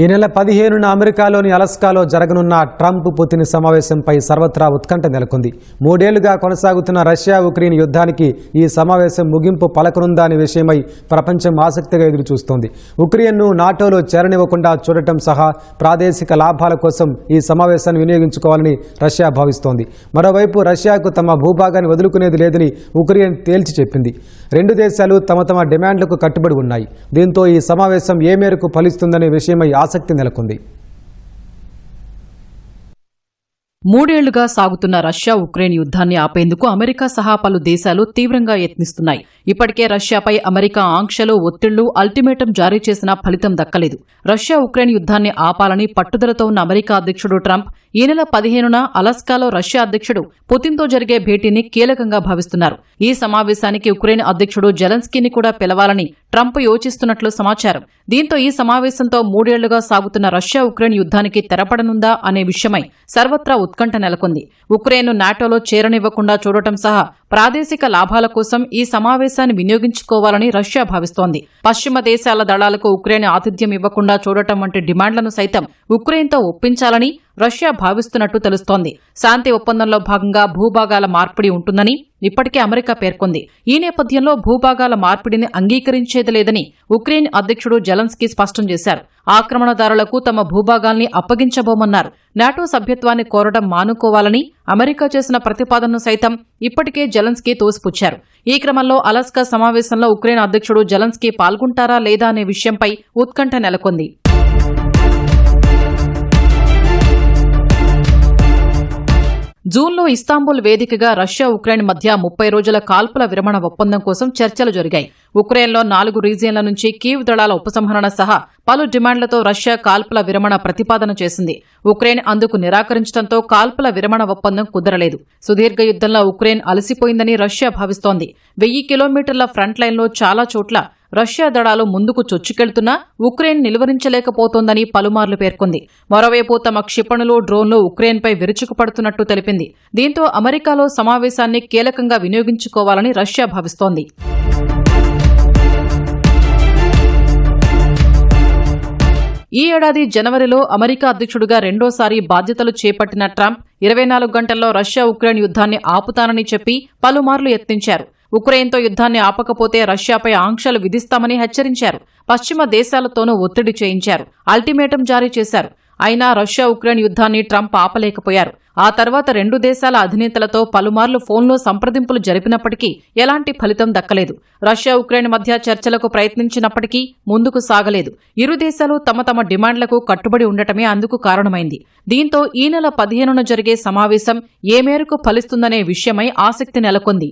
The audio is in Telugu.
ఈ నెల పదిహేనున అమెరికాలోని అలస్కాలో జరగనున్న ట్రంప్ పుతిన్ సమావేశంపై సర్వత్రా ఉత్కంఠ నెలకొంది. మూడేళ్ళుగా కొనసాగుతున్న రష్యా ఉక్రెయిన్ యుద్ధానికి ఈ సమావేశం ముగింపు పలకనుందా అనే విషయమై ప్రపంచం ఆసక్తిగా ఎదురుచూస్తోంది. ఉక్రెయిన్ను నాటోలో చేరనివ్వకుండా చూడటం సహా ప్రాదేశిక లాభాల కోసం ఈ సమావేశాన్ని వినియోగించుకోవాలని రష్యా భావిస్తోంది. మరోవైపు రష్యాకు తమ భూభాగాన్ని వదులుకునేది లేదని ఉక్రెయిన్ తేల్చి చెప్పింది. రెండు దేశాలు తమ తమ డిమాండ్లకు కట్టుబడి ఉన్నాయి. దీంతో ఈ సమావేశం ఏ మేరకు ఫలిస్తుందనే విషయమై ఆసక్తి నెలకొంది. మూడేళ్ళుగా సాగుతున్న రష్యా ఉక్రెయిన్ యుద్ధాన్ని ఆపేందుకు అమెరికా సహా పలు దేశాలు తీవ్రంగా యత్నిస్తున్నాయి. ఇప్పటికే రష్యాపై అమెరికా ఆంక్షలు ఒత్తిళ్ళు అల్టిమేటం జారీ చేసినా ఫలితం దక్కలేదు. రష్యా ఉక్రెయిన్ యుద్ధాన్ని ఆపాలని పట్టుదలతో ఉన్న అమెరికా అధ్యక్షుడు ట్రంప్ ఈ నెల పదిహేనున అలస్కాలో రష్యా అధ్యక్షుడు పుతిన్తో జరిగే భేటీని కీలకంగా భావిస్తున్నారు. ఈ సమావేశానికి ఉక్రెయిన్ అధ్యక్షుడు జెలెన్స్కీని కూడా పిలవాలని ట్రంప్ యోచిస్తున్నట్లు సమాచారం. దీంతో ఈ సమావేశంతో మూడేళ్ళుగా సాగుతున్న రష్యా ఉక్రెయిన్ యుద్ధానికి తెరపడనుందా అనే విషయమై సర్వత్రా ఉత్కంఠ నెలకొంది. ఉక్రెయిన్ను నాటోలో చేరనివ్వకుండా చూడటం సహా ప్రాదేశిక లాభాల కోసం ఈ సమావేశాన్ని వినియోగించుకోవాలని రష్యా భావిస్తోంది. పశ్చిమ దేశాల దళాలకు ఉక్రెయిన్ ఆతిథ్యం ఇవ్వకుండా చూడటం వంటి డిమాండ్లను సైతం ఉక్రెయిన్తో ఒప్పించాలని రష్యా భావిస్తున్నట్టు తెలుస్తోంది. శాంతి ఒప్పందంలో భాగంగా భూభాగాల మార్పిడి ఉంటుందని ఇప్పటికే అమెరికా పేర్కొంది. ఈ నేపథ్యంలో భూభాగాల మార్పిడిని అంగీకరించేది లేదని ఉక్రెయిన్ అధ్యక్షుడు జెలెన్స్కీ స్పష్టం చేశారు. ఆక్రమణదారులకు తమ భూభాగాల్ని అప్పగించబోమన్నారు. నాటో సభ్యత్వాన్ని కోరడం మానుకోవాలని అమెరికా చేసిన ప్రతిపాదనను సైతం ఇప్పటికే జలన్స్కీ తోసిపుచ్చారు. ఈ క్రమంలో అలస్కా సమావేశంలో ఉక్రెయిన్ అధ్యక్షుడు జలన్స్కీ పాల్గొంటారా లేదా అనే విషయంపై ఉత్కంఠ నెలకొంది. జూన్లో ఇస్తాంబుల్ వేదికగా రష్యా ఉక్రెయిన్ మధ్య ముప్పై రోజుల కాల్పుల విరమణ ఒప్పందం కోసం చర్చలు జరిగాయి. ఉక్రెయిన్లో నాలుగు రీజియన్ల నుంచి కీవ్ దళాల ఉపసంహరణ సహా పలు డిమాండ్లతో రష్యా కాల్పుల విరమణ ప్రతిపాదన చేసింది. ఉక్రెయిన్ అందుకు నిరాకరించడంతో కాల్పుల విరమణ ఒప్పందం కుదరలేదు. సుదీర్ఘ యుద్దంలో ఉక్రెయిన్ అలసిపోయిందని రష్యా భావిస్తోంది. వెయ్యి కిలోమీటర్ల ఫ్రంట్ లైన్లో చాలా చోట్ల రష్యా దళాలు ముందుకు చొచ్చుకెళ్తున్నా ఉక్రెయిన్ నిలువరించలేకపోతోందని పలుమార్లు పేర్కొంది. మరోవైపు తమ క్షిపణులు డ్రోన్లు ఉక్రెయిన్పై విరుచుకుపడుతున్నట్టు తెలిపింది. దీంతో అమెరికాలో సమావేశాన్ని కీలకంగా వినియోగించుకోవాలని రష్యా భావిస్తోంది. ఈ ఏడాది జనవరిలో అమెరికా అధ్యక్షుడిగా రెండోసారి బాధ్యతలు చేపట్టిన ట్రంప్ ఇరవై నాలుగు గంటల్లో రష్యా ఉక్రెయిన్ యుద్ధాన్ని ఆపుతానని చెప్పి పలుమార్లు యత్నించారు. ఉక్రెయిన్తో యుద్ధాన్ని ఆపకపోతే రష్యాపై ఆంక్షలు విధిస్తామని హెచ్చరించారు. పశ్చిమ దేశాలతోనూ ఒత్తిడి చేయించారు. అల్టిమేటం జారీ చేశారు. అయినా రష్యా ఉక్రెయిన్ యుద్ధాన్ని ట్రంప్ ఆపలేకపోయారు. ఆ తర్వాత రెండు దేశాల అధినేతలతో పలుమార్లు ఫోన్లో సంప్రదింపులు జరిపినప్పటికీ ఎలాంటి ఫలితం దక్కలేదు. రష్యా ఉక్రెయిన్ మధ్య చర్చలకు ప్రయత్నించినప్పటికీ ముందుకు సాగలేదు. ఇరు దేశాలు తమ తమ డిమాండ్లకు కట్టుబడి ఉండటమే అందుకు కారణమైంది. దీంతో ఈ నెల పదిహేనున జరిగే సమావేశం ఏ మేరకు ఫలిస్తుందనే విషయమై ఆసక్తి నెలకొంది.